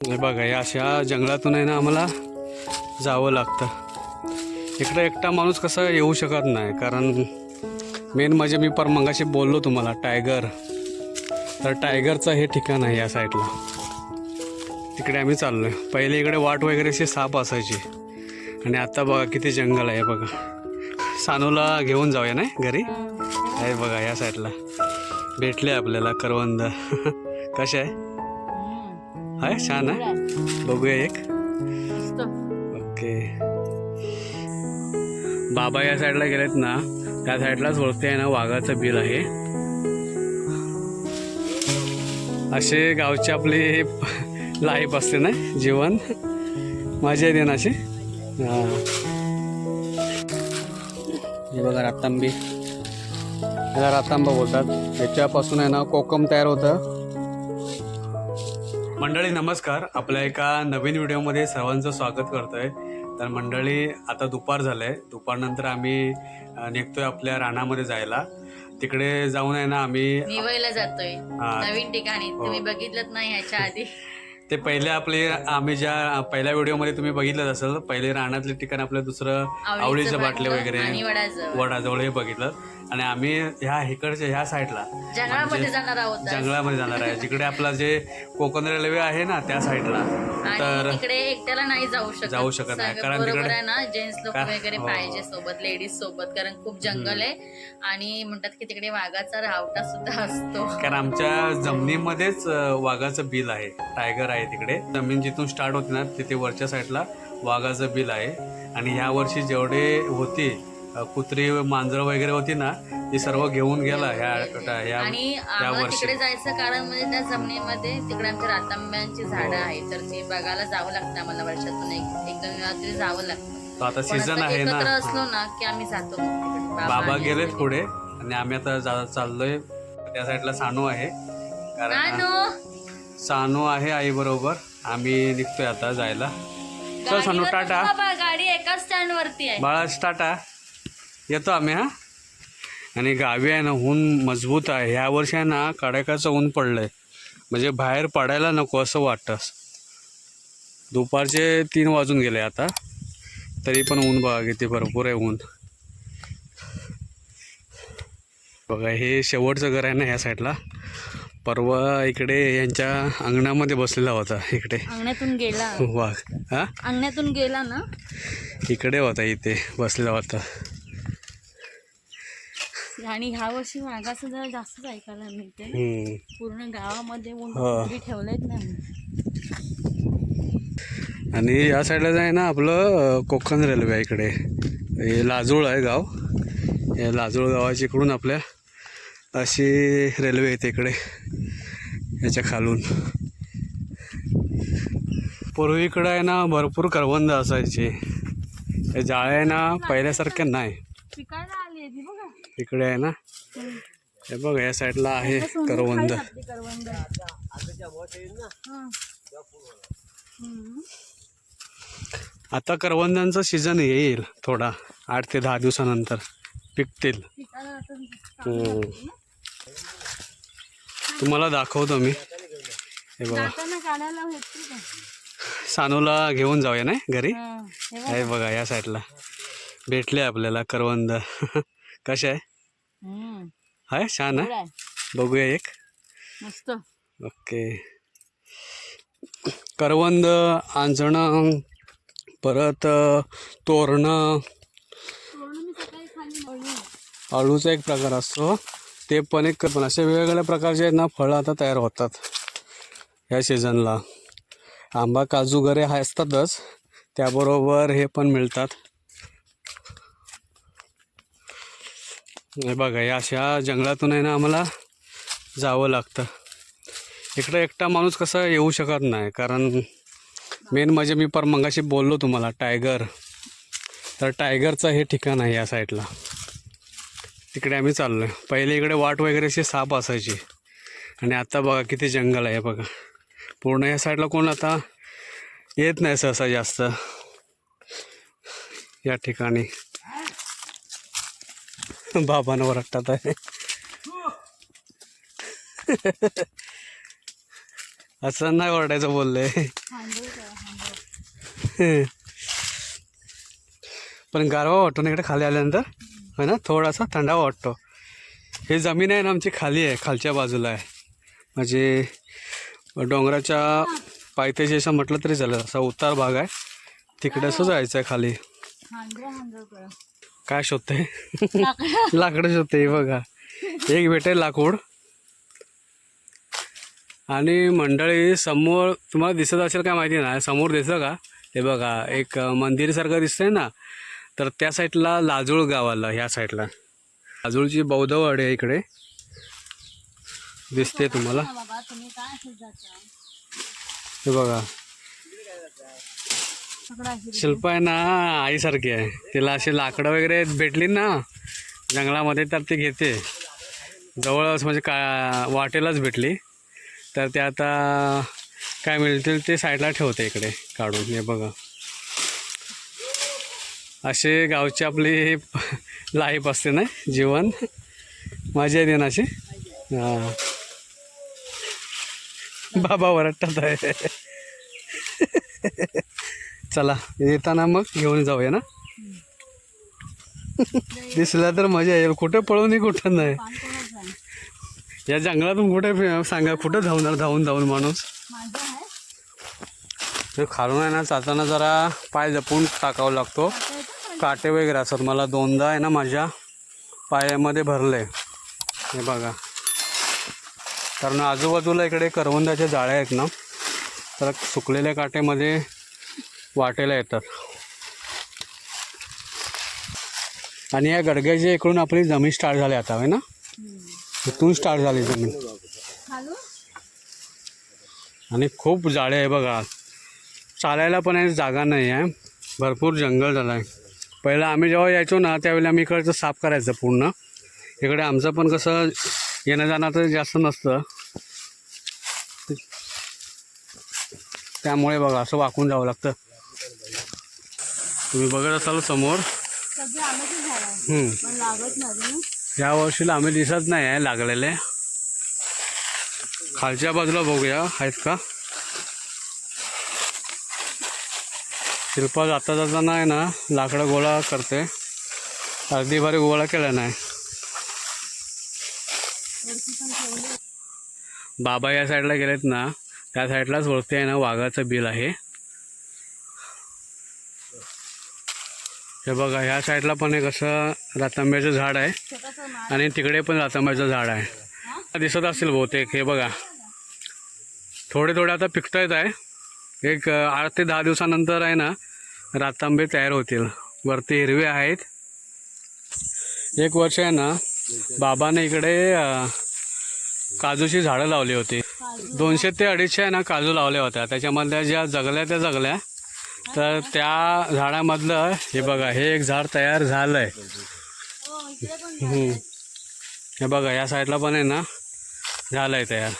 हे बघा या अशा जंगलातून आहे ना आम्हाला जावं लागतं. इकडं एकटा माणूस कसा येऊ शकत नाही कारण मेन म्हणजे मी पर मगाशी बोललो तुम्हाला टायगर तर टायगरचं हे ठिकाण आहे या साईडला तिकडे आम्ही चाललो आहे पहिले इकडे वाट वगैरे अशी साप असायची. आणि आता बघा किती जंगल आहे बघा. सानूला घेऊन जाऊया नाही घरी? आहे बघा या साईडला भेटले आपल्याला करवंद. कसे आहे? आहे छान आहे. बघूया एक. ओके. बाबा या साईडला गेलेत ना त्या साईडलाच आहे ना वाघाचं बिल आहे. असे गावचे आपली लाईफ असते ना जीवन. मजा येते ना अशी. हा. हे बघा रातांबी. याला रातांबा बोलतात. याच्यापासून आहे ना कोकम तयार होतं. मंडळी नमस्कार. आपल्या एका नवीन व्हिडिओमध्ये सर्वांचं स्वागत करतोय. तर मंडळी आता दुपार झालंय. दुपारनंतर आम्ही निघतोय आपल्या रानामध्ये जायला. तिकडे जाऊन आहे ना आम्ही निवळला जातोय. हा. नवीन ठिकाणी. हो. तुम्ही बघितलं नाही ह्याच्या आधी. ते पहिले आपले आम्ही ज्या पहिल्या व्हिडिओमध्ये तुम्ही बघितलं असेल पहिले रानातले ठिकाण आपलं दुसरं आवळीचं बाटले वगैरे वडाजवळ हे बघितलं. आणि आम्ही ह्या इकडच्या ह्या साईडला जंगलामध्ये म्हणजे जाणार आहोत. जंगलामध्ये जाणार आहे. जिकडे आपला जे कोकण रेल्वे आहे ना त्या साईडला. तर तिकडे एकट्याला नाही जाऊ शकत. जाऊ शकत नाही, कारण बरोबर तिकडे- आहे ना जेंट्स लोक वगैरे हो. पाहिजे सोबत लेडीज सोबत कारण खूप जंगल आहे. आणि म्हणतात की तिकडे वाघाचा रावटा सुद्धा असतो. कारण आमच्या जमिनीमध्येच वाघाचं बिल आहे. टायगर आहे तिकडे. जमीन जिथून स्टार्ट होते ना तिथे वरच्या साईडला वाघाचं बिल आहे. आणि ह्या वर्षी जेवढे होती कुत्री मांजर वगैरे होती ना ती सर्व घेऊन गेला ह्या ह्या आणि आम्हाला वर्षी. तिकडे जायचं कारण म्हणजे त्या जमिनीमध्ये तिकडे आमच्या रातांब्यांची झाडं आहेत. तर ते बघायला जावं लागतं आम्हाला वर्षातून एक एक दोन वेळा तरी जावं लागतं. तो आता पण सीझन आहे एकत्र ना. असलो ना की आम्ही जातो मग तिकडे. बाबा आणि गेलेत आम्ही. पुढे आणि आम्ही आता जा- चाललोय. त्या साईडला सानू आहे. कारण नानू, सानू! आहे आई बरोबर आम्ही निघतोय आता जायला. चल सानू गाडीवर टाटा. नको बाबा गाडी एका स्टँड वरती आहे. बाळा टाटा. येतो आम्ही हा? आणि गावी आहे ना ऊन मजबूत आहे. ह्या वर्षी आहे ना कडाक्याचं ऊन पडलंय. म्हणजे बाहेर पडायला नको असं वाटतं. दुपारचे तीन वाजून गेले आता. तरी पण ऊन बघा किती भरपूर आहे ऊन. बघा हे शेवटचं घर आहे ना ह्या साईडला. परवा इकडे यांच्या अंगणामध्ये बसलेला होता इकडे. अंगण्यातून गेला. वाघ हा? अंगण्यातून गेला ना? इकडे होता इथे बसलेला होता. आणि ह्या वर्षी वाघाचं जरा जास्तच ऐकायला मिळते हम्म. पूर्ण गावामध्ये हा. ठेवलेत ना. आणि या साईडला आहे ना आपलं अ, कोकण रेल्वे आहे इकडे. हे लाजूळ आहे गाव. या लाजूळ गावाच्या इकडून आपल्या अशी रेल्वे येते इकडे याच्या खालून. पूर्वीकडं आहे ना भरपूर करवंद असायचे. हे जाळे आहे ना पहिल्यासारखे नाही. पिकायला आली ती बघा. इकडे आहे ना. हे बघ या साईडला आहे करवंद. आता करवंदांचा सीझन येईल थोडा आठ ते दहा दिवसानंतर. पिकतील. तुम्हाला दाखवतो मी. हे बघा. सानूला घेऊन जाऊया नाही घरी? बघ. हे बघा या साईडला. भेटले आपल्याला करवंद. कसे आहे? हम्म. आहे छान आहे. बघूया एक. मस्त. ओके. करवंद आंजणं परत तोरणं. अळूचा एक प्रकार असतो. ते पण एक पण असे वेगवेगळ्या प्रकारचे आहेत ना फळं आता तयार होतात या सीझनला आंबा काजू वगैरे हा असतातच. त्याबरोबर हे पण मिळतात. हे बघा या अशा जंगलातून आहे ना आम्हाला जावं लागतं. इकडं एकटा माणूस कसं येऊ शकत नाही कारण मेन म्हणजे मी परमंगाशी बोललो तुम्हाला टायगर तर टायगरचं हे ठिकाण आहे या साईडला तिकडे आम्ही चाललो आहे पहिले इकडे वाट वगैरे अशी साप असायची. आणि आत्ता बघा किती जंगल आहे बघा. पूर्ण या साईडला कोण आता येत नाही सहसा जास्त. या ठिकाणी. बाबांवर ओरडतात. आहे असं नाही ओरडायचं बोलले. पण गारवा वाटतो ना इकडे खाली आल्यानंतर? है ना? थोडासा थंडावा वाटतो. हे जमीन आहे ना आमची खाली आहे खालच्या बाजूला आहे. म्हणजे डोंगराच्या पायथ्याशी असं म्हटलं तरी चालेल. असा उतार भाग आहे. तिकडे असं जायचं आहे खाली. काय शोधते लाकडं. शोधते हे बघा. एक भेटेल लाकूड. आणि मंडळी समोर तुम्हाला दिसत असेल काय माहिती नाही समोर दिसतं का? हे बघा एक मंदिरसारखं दिसतंय ना? तर त्या साईडला लाजूळ गाव आलं ह्या साईडला. लाजूळची बौद्धवाडी आहे इकडे. दिसते तुम्हाला. हे बघा. शिल्प आहे ना आईसारखी आहे. तिला अशी लाकडं वगैरे भेटली ना जंगलामध्ये तर ती घेते. जवळच म्हणजे का वाटेलाच भेटली. तर ते आता काय मिळतील ते साईडला ठेवते इकडे काढून. हे बघा. असे गावची आपली लाईफ असते ना जीवन. मजा येते ना अशी. हां. बाबा वरटतात आहे. चला येताना मग घेऊन जाऊया ना? दिसला तर मजा येईल. कुठं पळून कुठं नाही. या जंगलातून कुठे सांगा कुठं धावणार धावून धावून माणूस? खालून आहे ना चालताना जरा पाय जपून टाकावा लागतो. काटे वगैरे असतात. मला दोनदा आहे ना माझ्या पायामध्ये भरले हे बघा. कारण आजूबाजूला इकडे करवंदाच्या जाळ्या आहेत ना तर सुकलेल्या काटेमध्ये वाटेला येतात. आणि या गडग्याच्या इकडून आपली जमीन स्टार्ट झाली आता आहे ना? इथून स्टार्ट झाली जमीन. आणि खूप जाळे आहे बघा. चालायला पण आहे जागा नाही आहे. भरपूर जंगल झालं आहे. पहिलं आम्ही जेव्हा यायचो ना त्यावेळेला आम्ही इकडचं साफ करायचं पूर्ण. इकडे आमचं पण कसं येणं जाणं तर जास्त नसतं. त्यामुळे बघा असं वाकून जावं लागतं. तुम्ही बघत असाल समोर. हम्म. या वर्षीला आम्ही दिसत नाही आहे लागलेले. खालच्या बाजूला बघूया. आहेत का? शिल्पा जाता जाताना आहे ना लाकडं गोळा करते. अर्धी भारी गोळा केला नाही. बाबा या साईडला गेलेत ना त्या साईडलाच वरती आहे ना वाघाचं बिल आहे. हे बघा ह्या साईडला पण एक असं रातांब्याचं झाड आहे. आणि तिकडे पण रातांब्याचं झाड आहे. दिसत असेल बहुतेक हे बघा. थोडे थोडे आता पिकता येत आहे. एक आठ ते दहा दिवसानंतर आहे ना रातांबे तयार होतील. वरती हिरवे आहेत. एक वर्ष आहे ना बाबाने इकडे काजूची झाडं लावली होती. दोनशे ते अडीचशे आहे ना काजू लावल्या होत्या. त्याच्यामधल्या ज्या जगल्या त्या जगल्या. तर त्या झाडामधलं हे बघा हे एक झाड तयार झालं आहे हे बघा या साईडला पण आहे ना झालं आहे तयार.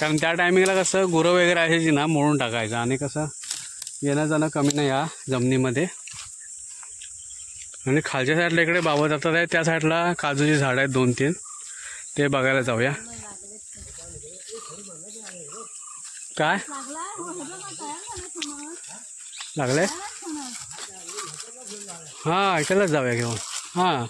कारण त्या टायमिंगला कसं गुरं वगैरे असायची ना मोडून टाकायचं आणि कसं येणं जाणं कमी नाही या जमिनीमध्ये. आणि खालच्या साईडला इकडे बाबा जातात आहे त्या साईडला काजूची झाडं आहेत दोन तीन. ते बघायला जाऊया. काय? लागले हां ऐकायलाच जाऊया घेऊन. हां.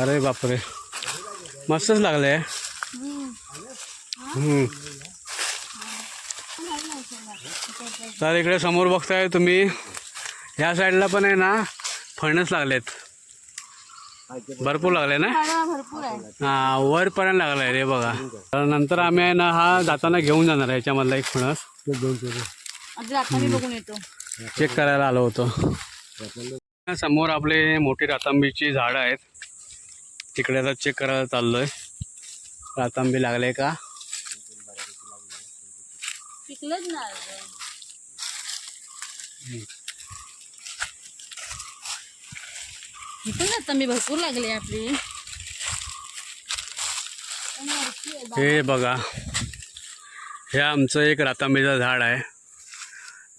अरे बापरे. मस्तच लागलं आहे तर इकडे समोर बघताय तुम्ही. ह्या साईडला पण आहे ना फणस लागलेत. भरपूर लागले ना? हा वर हा वरपर्यंत लागलाय रे बघा. तर नंतर आम्ही आहे ना हा जाताना घेऊन जाणार आहे याच्यामधला एक फणस अगदी आता मी बघून येतो. चेक करायला आलो होतो. समोर आपले मोठी रातांबीची झाडं आहेत. तिकडे आता चेक करायला चाललोय. रातांबी लागले का? पिकलंच मी भरपूर लागले आपली. हे बघा. हे आमचं एक रातांबीचं झाड आहे.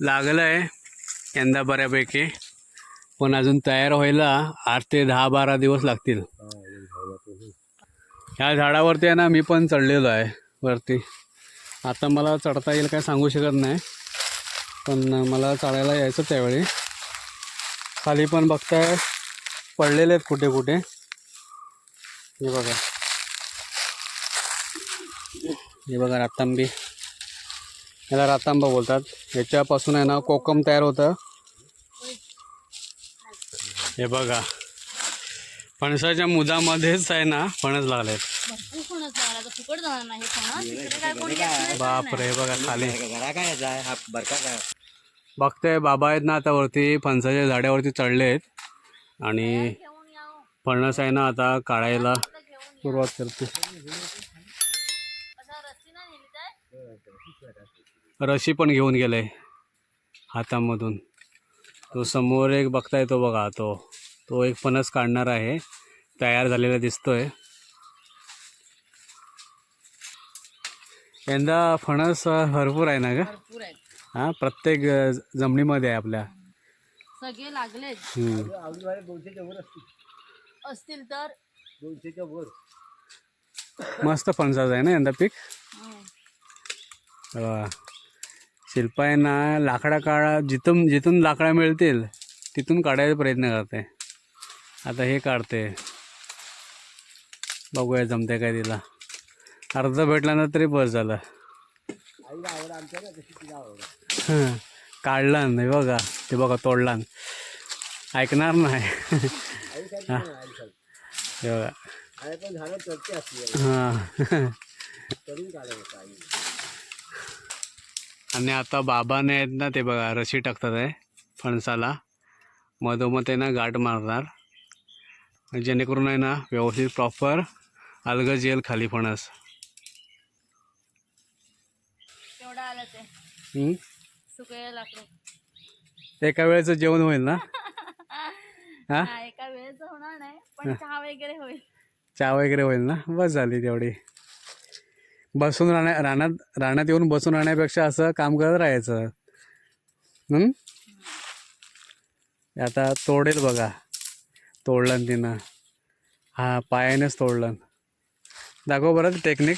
लागलं आहे यंदा बऱ्यापैकी. पण अजून तयार व्हायला आठ ते दहा बारा दिवस लागतील. ह्या झाडावरती आहे ना मी पण चढलेलो आहे वरती. आता मला चढता येईल काय सांगू शकत नाही. पण मला चढायला यायचं त्यावेळी. खाली पण बघताय पडलेले आहेत कुठे कुठे? हे बघा. हे बघा रातांबी याला रातांबा बोलतात. याच्यापासून आहे ना कोकम तयार होतं. हे बघा. फणसाच्या मुदामध्येच आहे ना फणस लागला. बापरे हे बघा खाली. बघते बाबा आहेत ना आता वरती फणसाच्या झाडावरती चढले आहेत आणि. फणस आहे ना आता काढायला. सुरुवात करते असा रस्सी नाही नेली काय रशी पण घेऊन गेले हातामधून. तो समोर एक बघताय तो बघा तो तो एक फणस काढणार आहे. तयार झालेला दिसतोय. यंदा फणस भरपूर आहे ना ग? हां प्रत्येक जमिनीमध्ये आहे आपल्या. सगळे दोनशेच्या वर असतील. असतील तर? दोनशेच्या वर. मस्त फणसाचं आहे ना यंदा पीक? हं. वा. शिल्पा आहे ना लाकडा काढा जिथून जिथून लाकडा मिळतील तिथून काढायचा प्रयत्न करते. आता हे काढते. बघूया जमते काय तिला. अर्ध भेटला ना तरी बस झालं. काढला नाही बघा. ते बघा तोडला. ऐकणार नाही. हे. बघा. हां चढून काढत होता आई आणि आता बाबाने आहेत ना ते बघा रशी टाकतात आहे फणसाला. मधोमध आहे ना गाठ मारणार. जेणेकरून आहे ना व्यवस्थित प्रॉपर अलगज येईल खाली फणस. एका वेळेचं जेवण होईल ना? हा, एका वेळेचं होणार नाही पण चहा वगैरे होईल. चहा वगैरे होईल ना? बस झाली तेवढी. बसून राहण्या रानात रानात येऊन बसून राहण्यापेक्षा असं काम करत राहायचं? आता तोडेल बघा. तोडलं तिनं. हा पायानेच तोडलं. दाखव बरं टेक्निक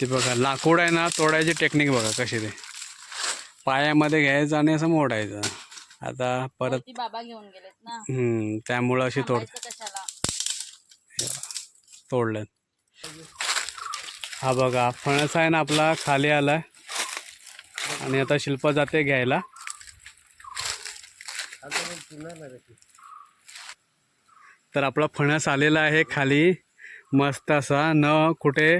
ते बघा लाकूड आहे ना तोडायची टेक्निक बघा कशी ते. पायामध्ये घ्यायचं आणि असं मोडायचं. आता परत बाबा घेऊन गेलेत त्यामुळं अशी तोड तोडलं. हा बघा फणस आहे ना आपला खाली आला आणि आता शिल्पा जाते घ्यायला. तर आपला फणस आलेला आहे खाली. मस्त असा न कुठे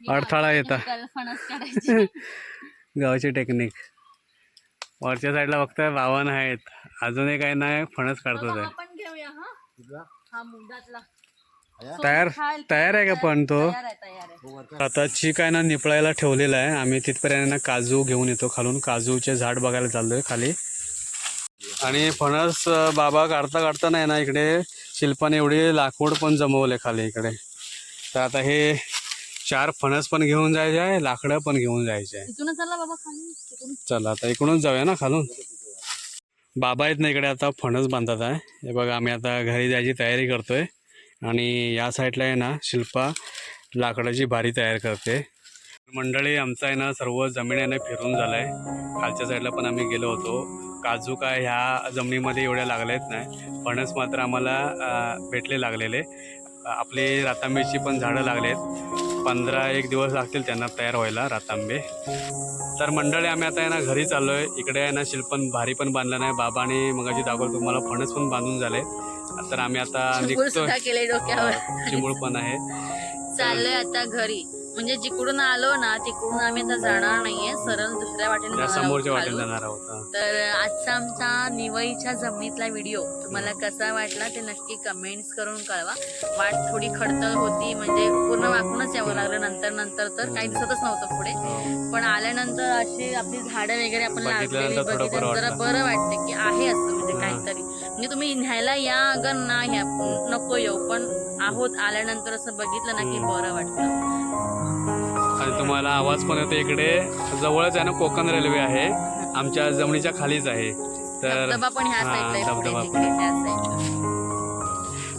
अडथळा येता. गावची टेक्निक. वरच्या साईडला फक्त वावन आहेत. अजूनही काही नाही फणस काढतात आहे तयार तयार आहे का पण तो? चीक आहे ना निपळायला ठेवलेला आहे आम्ही तिथपर्यंत ना काजू घेऊन येतो खालून. काजूचे झाड बघायला चाललोय खाली. आणि फणस बाबा काढता काढता नाही ना इकडे शिल्पाने एवढी लाकूड पण जमवले खाली इकडे. तर आता हे चार फणस पण घेऊन जायचे आहे लाकडं पण घेऊन जायचे आहे. चला बाबा खाली तिथून चला आता इकडूनच जाऊया ना खालून. बाबा आहेत ना इकडे आता फणस बांधत आहे. हे बघा आम्ही आता घरी जायची तयारी करतोय. आणि या साईडला आहे ना शिल्पा लाकडाची भारी तयार करते. मंडळी आमचा आहे ना सर्व जमिनीने फिरून झालं आहे खालच्या साईडला पण आम्ही गेलो होतो. काजू काय ह्या जमिनीमध्ये एवढ्या लागल्यात नाही. फणस मात्र आम्हाला भेटले लागलेले. आपले रातांबेची पण झाडं लागलेत. पंधरा एक दिवस लागतील त्यांना तयार व्हायला रातांबे. तर मंडळी आम्ही आता आहे ना घरी चाललो आहे इकडे आहे ना शिल्पन भारी पण बांधलं नाही. बाबाने मगाची दाखवलं तुम्हाला फणस पण बांधून झाले तर आम्ही आता केले डोक्यावर. चिंबूळ पण आहे. चाललोय आता घरी. म्हणजे जिकडून आलो ना तिकडून आम्ही आता जाणार नाहीये. सरळ दुसऱ्या वाटेने समोरच्या वाटेला खालून. जाणार आहोत तर आजचा आमचा निवईच्या जमिनीतला व्हिडिओ. तुम्हाला कसा वाटला ते नक्की कमेंट्स करून कळवा. वाट थोडी खडतळ होती म्हणजे पूर्ण वाकूनच यावं लागलं. नंतर नंतर तर काही दिसतच नव्हतं पुढे. हो. पण आल्यानंतर अशी आपली झाडं वगैरे आपण लागलेली बघितलं जरा. बरं वाटतं की आहे असं म्हणजे. काहीतरी. म्हणजे तुम्ही न्यायला या अगर ना ह्या? नको येऊ. पण आहोत आल्यानंतर असं बघितलं ना की बरं वाटतं. आणि तुम्हाला आवाज पण येतो इकडे. जवळच आहे ना कोकण रेल्वे आहे. आमच्या जमिनीच्या खालीच आहे. तर धबधबा पण ह्या साईडला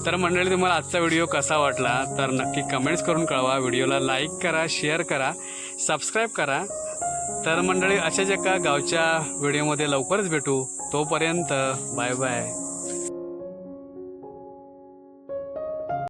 तर मंडळी तुम्हाला आजचा व्हिडिओ कसा वाटला? तर नक्की कमेंट्स करून कळवा. व्हिडिओला लाईक करा शेअर करा सबस्क्राईब करा. तर मंडळी अशाच एका गावच्या व्हिडिओमध्ये लवकरच भेटू. तोपर्यंत बाय बाय